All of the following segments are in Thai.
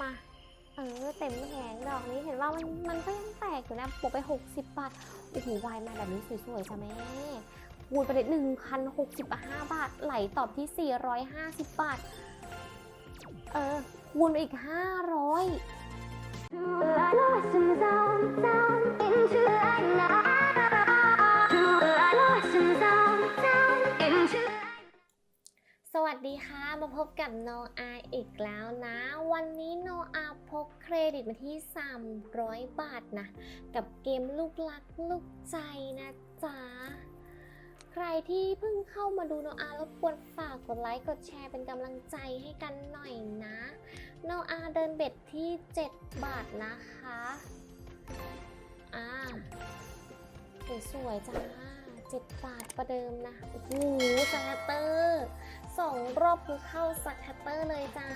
มา เออ เต็มแผงดอกนี้เห็นว่ามันมันก็ยังแตกอยู่นะปกไป 60 บาท โอ้โหวายมาแบบนี้สวยๆจ้ะแม่คูณไปเลย1,065 บาท ไหลตอบที่ 450 บาท เออคูณไปอีก 500 ดีค่ะ มาพบกับโนอาอีกแล้วนะ วันนี้โนอาพกเครดิตมาที่ 300 บาทนะ กับเกมลูกลักลูกใจนะจ๊ะ ใครที่เพิ่งเข้ามาดูโนอารบกวนฝากกดไลค์ กดแชร์เป็นกำลังใจให้กันหน่อยนะ โนอาเดินเบ็ดที่ 7 บาทนะคะ อ่าสวยๆจ้า7บาทประเดิมนะ โอ้โหสแตเตอร์ สองรอบคือเข้าสแคตเตอร์เลยจ้า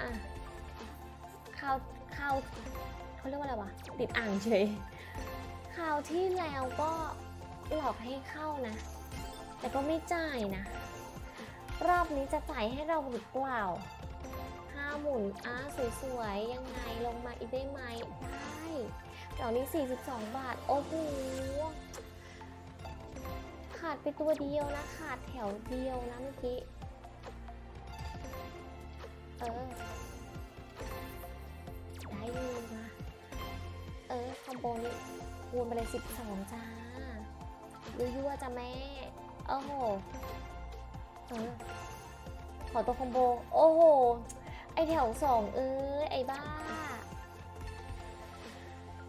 อะข้าเข้าเขาเรียกว่าอะไรวะ ติดอ่างเฉยคราวที่แล้วก็หลอกให้เข้านะ แต่ก็ไม่จ่ายนะ รอบนี้จะจ่ายให้เราหรือเปล่าห้าหมุนอ้าสวยๆ ยังไงลงมาอีกได้ไหมได้เดี๋ยวนี้ 42 บาท โอ้โห ขาดไปตัวเดียวนะ ขาดแถวเดียวนะเมื่อกี้ เออ ได้อยู่นะเออคอมโบนี้คูณไปเลย12จ้ายั่วๆจ้าแม่ โอ้โห เออ ขอตัวคอมโบ โอ้โห ไอแถวสองเอ้ยไอบ้า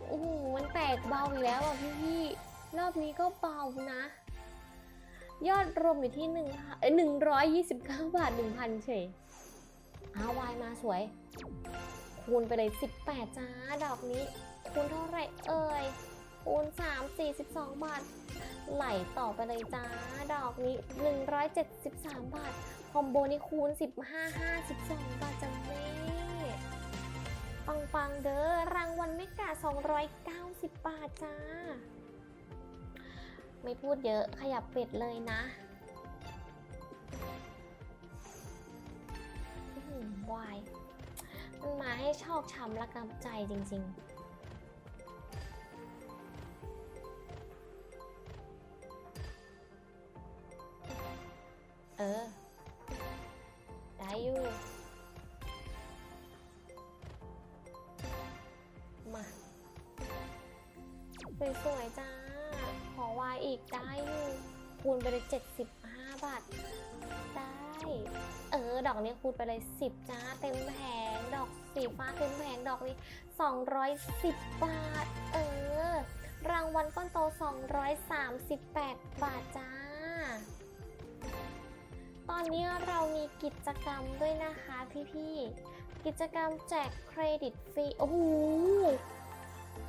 โอ้โหมันแตกเบาอีกแล้วอะพี่พี่รอบนี้ก็เบานะ ยอดรวมอยู่ที่หนึ่งเอ้ยหนึ่งร้อยยี่สิบเก้าบาทหนึ่งพันเฉยอาวายมาสวย คูณไปเลย18จ้า ดอกนี้ คูณเท่าไหร่เอ่ย คูณ3 42บาท ไหลต่อไปเลยจ้า ดอกนี้173บาท คอมโบนี้คูณ15 52บาทจ้าแม่ปังปังเด้อ รางวัลไม่กา290 บาทจ้า ไม่พูดเยอะขยับเป็ดเลยนะวายมันมาให้ชอกช้ำและกำใจจริง ๆเออ ได้อยู่ มาสวยๆจ้า อวายอีกได้อยู่คูณไปเลย 75 บาท ได้ เออ ดอกนี้คูณไปเลย 10 จ้า เต็มแผง ดอกสีฟ้าเต็มแผง ดอกนี้ 210 บาท เออ รางวัลก้อนโต 238 บาทจ้า ตอนนี้เรามีกิจกรรมด้วยนะคะพี่ๆ กิจกรรมแจกเครดิตฟรี โอ้โห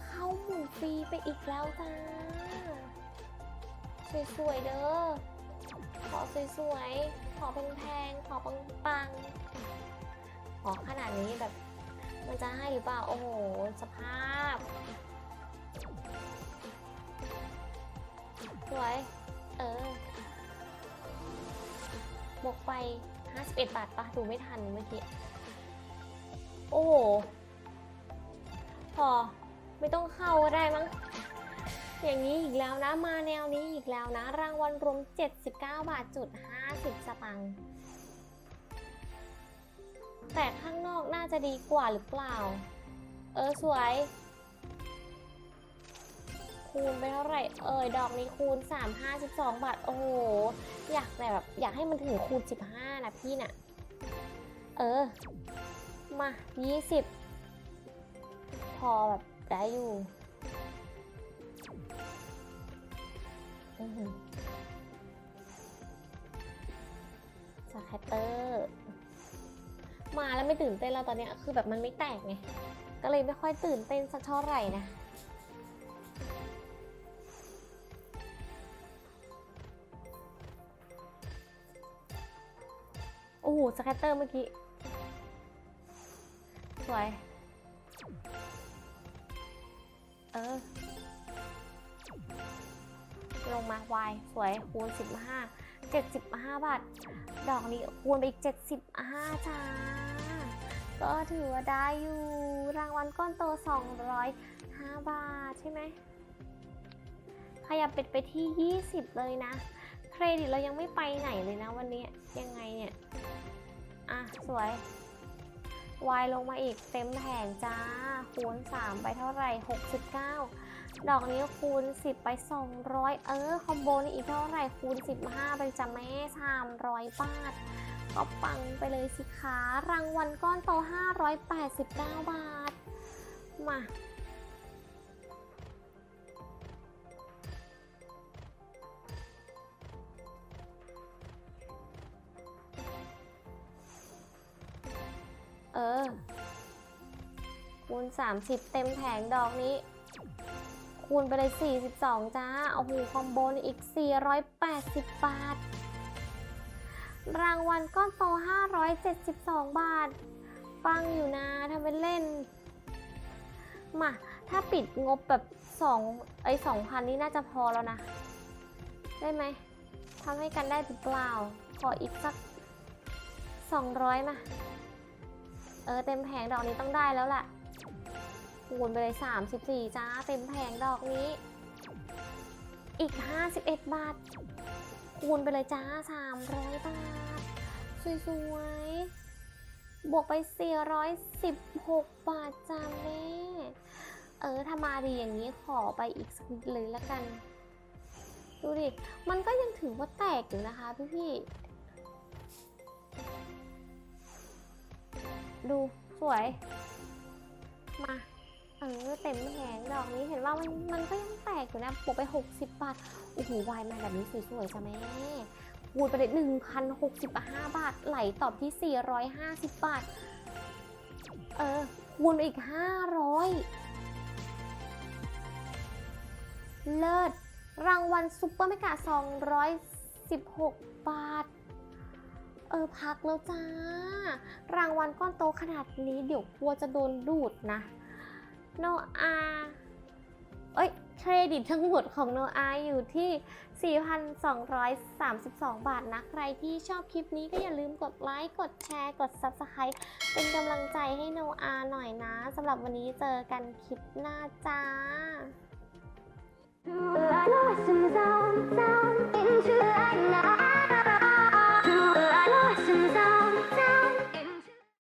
เข้าหมุนฟรีไปอีกแล้วจ้า สวยๆเด้อ ขอสวยๆ ขอแพงๆ ขอปังๆ ขอขนาดนี้แบบ มันจะให้หรือเปล่า โอ้โห สภาพ สวย เออบวกไป 51 บาทปะดูไม่ทันเมื่อกี้ โอ้โห พอ ไม่ต้องเข้าก็ได้มั้ง อย่างนี้อีกแล้วนะมาแนวนี้อีกแล้วนะ รางวัลรวม 79 บาทจุด50 สตังค์แต่ข้างนอกน่าจะดีกว่าหรือเปล่า เออสวย คูณไปเท่าไหร่ เอยดอกนี้คูณ 3 52 บาท โอ้โห อยากแต่แบบอยากให้มันถึงคูณ 15 นะพี่น่ะ เออ มา 20 พอแบบได้อยู่ อือหือสแคตเตอร์มาแล้วไม่ตื่นเต้นแล้วตอนนี้คือแบบมันไม่แตกไง ก็เลยไม่ค่อยตื่นเต้นสักเท่าไหร่นะโอ้โหสแคตเตอร์เมื่อกี้ สวย ลงมาวายสวยคูณ 15 75 บาท ดอกนี้คูณไปอีก 75 จ้า ก็ถือว่าได้อยู่ รางวัลก้อนโต 205 บาทใช่ไหมขยับเป็ดไปที่ 20 เลยนะ เครดิตเรายังไม่ไปไหนเลยนะวันนี้ยังไงเนี่ย อะ สวย วายลงมาอีกเต็มแผงจ้า คูณ 3 ไปเท่าไหร่ 69 ดอกนี้คูณ 10 ไป 200 เออ คอมโบนี่อีกเท่าไหร่ คูณ 15 ไปจ้ะแม่300 บาท ก็ปังไปเลยสิคะรางวัลก้อนโต 589 บาท มา คูณ 30 เต็มแผงดอกนี้ คูณไปเลย 42 จ้าโอ้โหคอมโบนี่อีก 480 บาท รางวัลก้อนโต 572 บาท ฟังอยู่นะทำเป็นเล่น มา ถ้าปิดงบแบบ2ไอ้2,000 นี่น่าจะพอแล้วนะ ได้ไหมทำให้กันได้หรือเปล่า ขออีกสัก 200 มาเออเต็มแผงดอกนี้ต้องได้แล้วล่ะ คูณไปเลย 34 จ้า เต็มแผงดอกนี้ อีก 51 บาท คูณไปเลยจ้า 300 บาท สวยๆ บวกไป 416 บาทจ้าแม่ เออ ถ้ามาดีอย่างนี้ขอไปอีกสักนิดเลยละกัน ดูดิ มันก็ยังถือว่าแตกอยู่นะคะพี่ๆ ดูสวย มา เออเต็มแผงดอกนี้เห็นว่ามันมันก็ยังแตกอยู่นะบวกไป 60 บาท โอ้โหวายมาแบบนี้สวยๆจ้ะแม่คูณไปเลย1,065 บาท ไหลตอบที่ 450 บาท เออคูณอีก 500 เลิศ รางวัลซุปเปอร์เมกะ216 บาท เออ พักแล้วจ้า รางวัลก้อนโตขนาดนี้เดี๋ยวกลัวจะโดนดูดนะ โนอาเอ้ยเครดิตทั้งหมดของโนอาอยู่ที่ 4,232 บาทนะ ใครที่ชอบคลิปนี้ก็อย่าลืมกดไลค์ กดแชร์ กด Subscribe เป็นกำลังใจให้โนอาหน่อยนะสำหรับวันนี้เจอกันคลิปหน้าจ้า